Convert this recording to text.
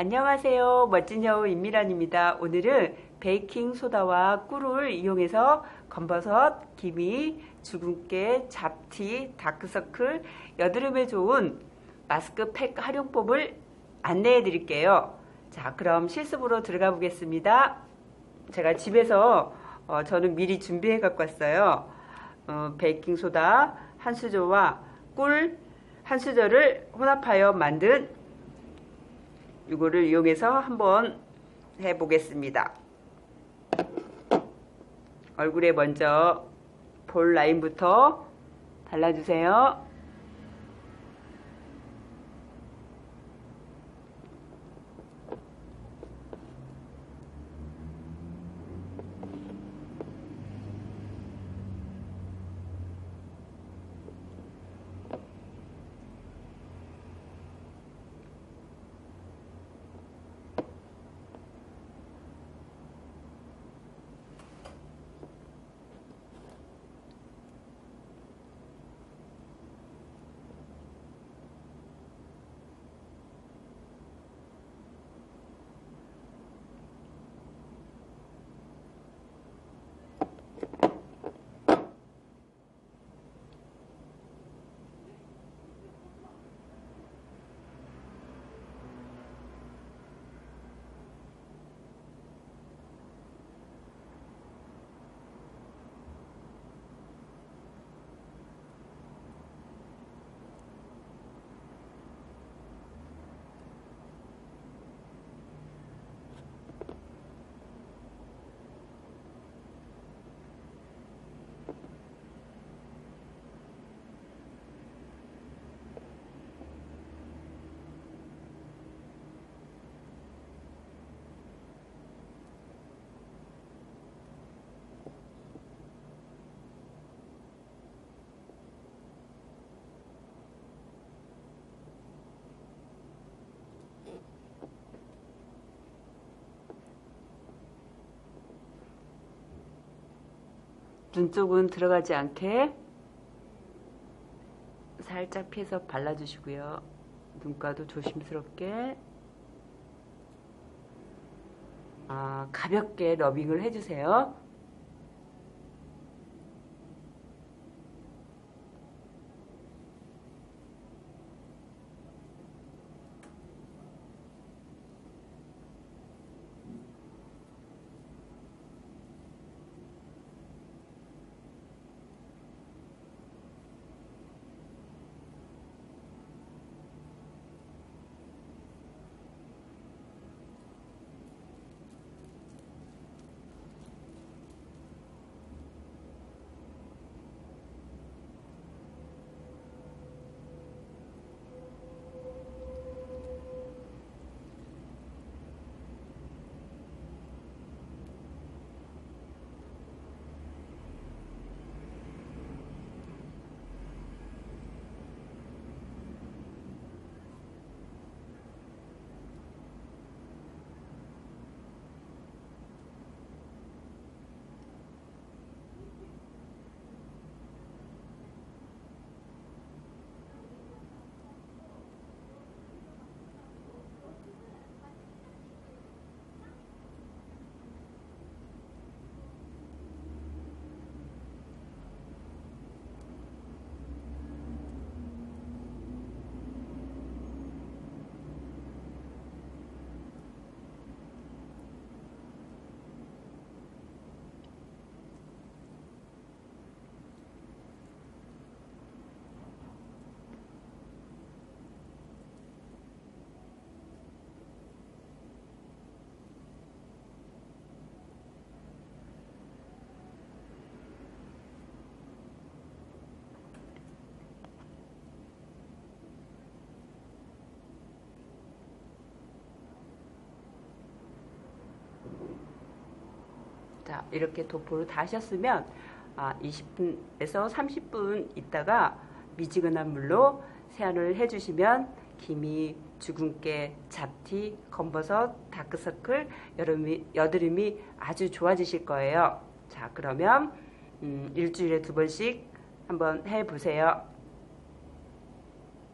안녕하세요. 멋진 여우 임미란입니다. 오늘은 베이킹 소다와 꿀을 이용해서 검버섯, 기미, 주근깨, 잡티, 다크서클, 여드름에 좋은 마스크팩 활용법을 안내해 드릴게요. 자, 그럼 실습으로 들어가 보겠습니다. 제가 집에서 어, 저는 미리 준비해 갖고 왔어요. 어, 베이킹 소다 한 수저와 꿀 한 수저를 혼합하여 만든 이거를 이용해서 한번 해 보겠습니다. 얼굴에 먼저 볼 라인부터 발라주세요. 눈 쪽은 들어가지 않게 살짝 피해서 발라주시고요. 눈가도 조심스럽게 아, 가볍게 러빙을 해주세요. 자, 이렇게 도포를 다 하셨으면 아, 20분에서 30분 있다가 미지근한 물로 세안을 해주시면 기미, 주근깨, 잡티, 검버섯, 다크서클, 여름이, 여드름이 아주 좋아지실 거예요. 자, 그러면 음, 일주일에 두 번씩 한번 해보세요.